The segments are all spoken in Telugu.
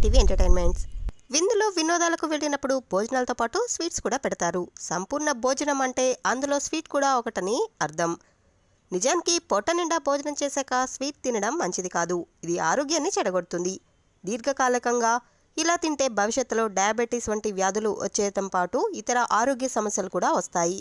ITV entertainments. విందులో వినోదాలకు వెళ్ళినప్పుడు భోజనాలతో పాటు స్వీట్స్ కూడా పెడతారు. సంపూర్ణ భోజనం అంటే అందులో స్వీట్ కూడా ఒకటని అర్థం. నిజానికి పొట్ట నిండా భోజనం చేశాక స్వీట్ తినడం మంచిది కాదు. ఇది ఆరోగ్యాన్ని చెడగొడుతుంది. దీర్ఘకాలికంగా ఇలా తింటే భవిష్యత్తులో డయాబెటీస్ వంటి వ్యాధులు వచ్చేయటం పాటు ఇతర ఆరోగ్య సమస్యలు కూడా వస్తాయి.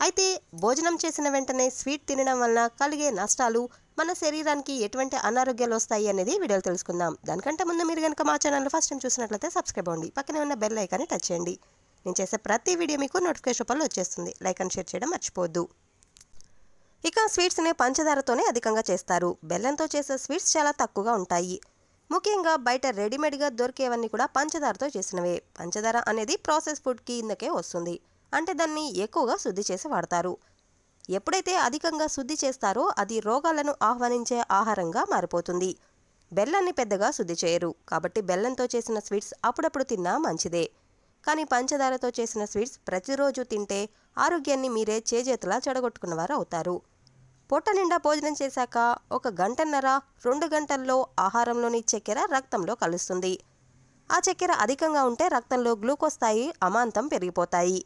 అయితే భోజనం చేసిన వెంటనే స్వీట్ తినడం వలన కలిగే నష్టాలు మన శరీరానికి ఎటువంటి అనారోగ్యాలు వస్తాయి అనేది వీడియోలు తెలుసుకుందాం. దానికంటే ముందు మీరు కనుక మా ఛానల్ ఫస్ట్ టైం చూసినట్లయితే సబ్స్క్రైబ్ అవ్వండి. పక్కనే ఉన్న బెల్ ఐకాన్ని టచ్ చేయండి. నేను చేసే ప్రతి వీడియో మీకు నోటిఫికేషన్ రూపంలో వచ్చేస్తుంది. లైక్ అండ్ షేర్ చేయడం మర్చిపోవద్దు. ఇక స్వీట్స్ని పంచదారతోనే అధికంగా చేస్తారు. బెల్లంతో చేసే స్వీట్స్ చాలా తక్కువగా ఉంటాయి. ముఖ్యంగా బయట రెడీమేడ్గా దొరికేవన్నీ కూడా పంచదారతో చేసినవే. పంచదార అనేది ప్రాసెస్ ఫుడ్ కిందకే వస్తుంది. అంటే దాన్ని ఎక్కువగా శుద్ధి చేసి వాడతారు. ఎప్పుడైతే అధికంగా శుద్ధి చేస్తారో అది రోగాలను ఆహ్వానించే ఆహారంగా మారిపోతుంది. బెల్లాన్ని పెద్దగా శుద్ధి చేయరు. కాబట్టి బెల్లంతో చేసిన స్వీట్స్ అప్పుడప్పుడు తిన్నా మంచిదే. కానీ పంచదారతో చేసిన స్వీట్స్ ప్రతిరోజు తింటే ఆరోగ్యాన్ని మీరే చేజేతులా చెడగొట్టుకున్నవారు అవుతారు. పొట్ట నిండా భోజనం చేశాక ఒక గంటన్నర రెండు గంటల్లో ఆహారంలోని చక్కెర రక్తంలో కలుస్తుంది. ఆ చక్కెర అధికంగా ఉంటే రక్తంలో గ్లూకోజ్ స్థాయి అమాంతం పెరిగిపోతాయి.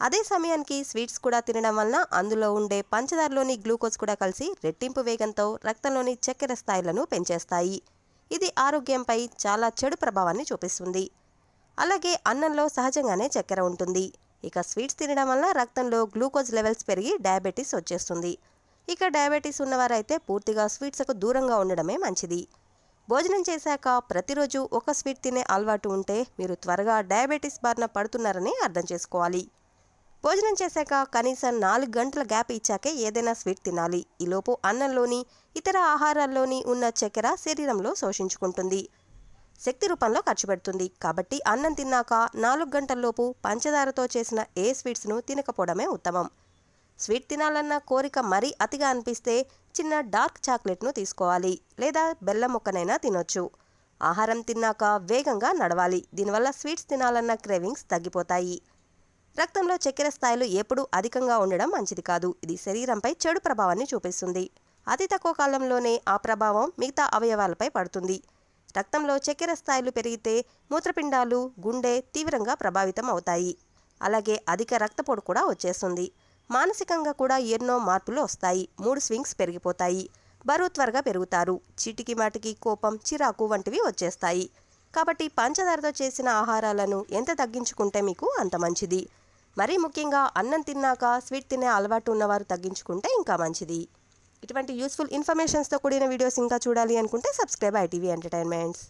అదే సమయానికి స్వీట్స్ కూడా తినడం వలన అందులో ఉండే పంచదారలోని గ్లూకోజ్ కూడా కలిసి రెట్టింపు వేగంతో రక్తంలోని చక్కెర స్థాయిలను పెంచేస్తాయి. ఇది ఆరోగ్యంపై చాలా చెడు ప్రభావాన్ని చూపిస్తుంది. అలాగే అన్నంలో సహజంగానే చక్కెర ఉంటుంది. ఇక స్వీట్స్ తినడం వల్ల రక్తంలో గ్లూకోజ్ లెవెల్స్ పెరిగి డయాబెటీస్ వచ్చేస్తుంది. ఇక డయాబెటీస్ ఉన్నవారైతే పూర్తిగా స్వీట్స్కు దూరంగా ఉండడమే మంచిది. భోజనం చేశాక ప్రతిరోజు ఒక స్వీట్ తినే అలవాటు ఉంటే మీరు త్వరగా డయాబెటీస్ బారిన పడుతున్నారని అర్థం చేసుకోవాలి. భోజనం చేశాక కనీసం నాలుగు గంటల గ్యాప్ ఇచ్చాకే ఏదైనా స్వీట్ తినాలి. ఈలోపు అన్నంలోని ఇతర ఆహారాల్లోని ఉన్న చక్కెర శరీరంలో శోషించుకుంటుంది. శక్తి రూపంలో ఖర్చు పెడుతుంది. కాబట్టి అన్నం తిన్నాక నాలుగు గంటల్లోపు పంచదారతో చేసిన ఏ స్వీట్స్ను తినకపోవడమే ఉత్తమం. స్వీట్ తినాలన్న కోరిక మరీ అతిగా అనిపిస్తే చిన్న డార్క్ చాక్లెట్ను తీసుకోవాలి. లేదా బెల్లం ముక్కనైనా తినొచ్చు. ఆహారం తిన్నాక వేగంగా నడవాలి. దీనివల్ల స్వీట్స్ తినాలన్న క్రేవింగ్స్ తగ్గిపోతాయి. రక్తంలో చక్కెర స్థాయిలు ఎప్పుడూ అధికంగా ఉండడం మంచిది కాదు. ఇది శరీరంపై చెడు ప్రభావాన్ని చూపిస్తుంది. అతి తక్కువ కాలంలోనే ఆ ప్రభావం మిగతా అవయవాలపై పడుతుంది. రక్తంలో చక్కెర స్థాయిలు పెరిగితే మూత్రపిండాలు గుండె తీవ్రంగా ప్రభావితం అవుతాయి. అలాగే అధిక రక్తపోటు కూడా వచ్చేస్తుంది. మానసికంగా కూడా ఎన్నో మార్పులు వస్తాయి. మూడు స్వింగ్స్ పెరిగిపోతాయి. బరువు త్వరగా పెరుగుతారు. చిటికి మాటికి కోపం చిరాకు వంటివి వచ్చేస్తాయి. కాబట్టి పంచదారతో చేసిన ఆహారాలను ఎంత తగ్గించుకుంటే మీకు అంత మంచిది? మరీ ముఖ్యంగా అన్నం తిన్నాక స్వీట్ తినే అలవాటు ఉన్నవారు తగ్గించుకుంటే ఇంకా మంచిది. ఇటువంటి యూస్ఫుల్ ఇన్ఫర్మేషన్స్తో కూడిన వీడియోస్ ఇంకా చూడాలి అనుకుంటే సబ్స్క్రైబ్ ఐటీవీ ఎంటర్టైన్మెంట్స్.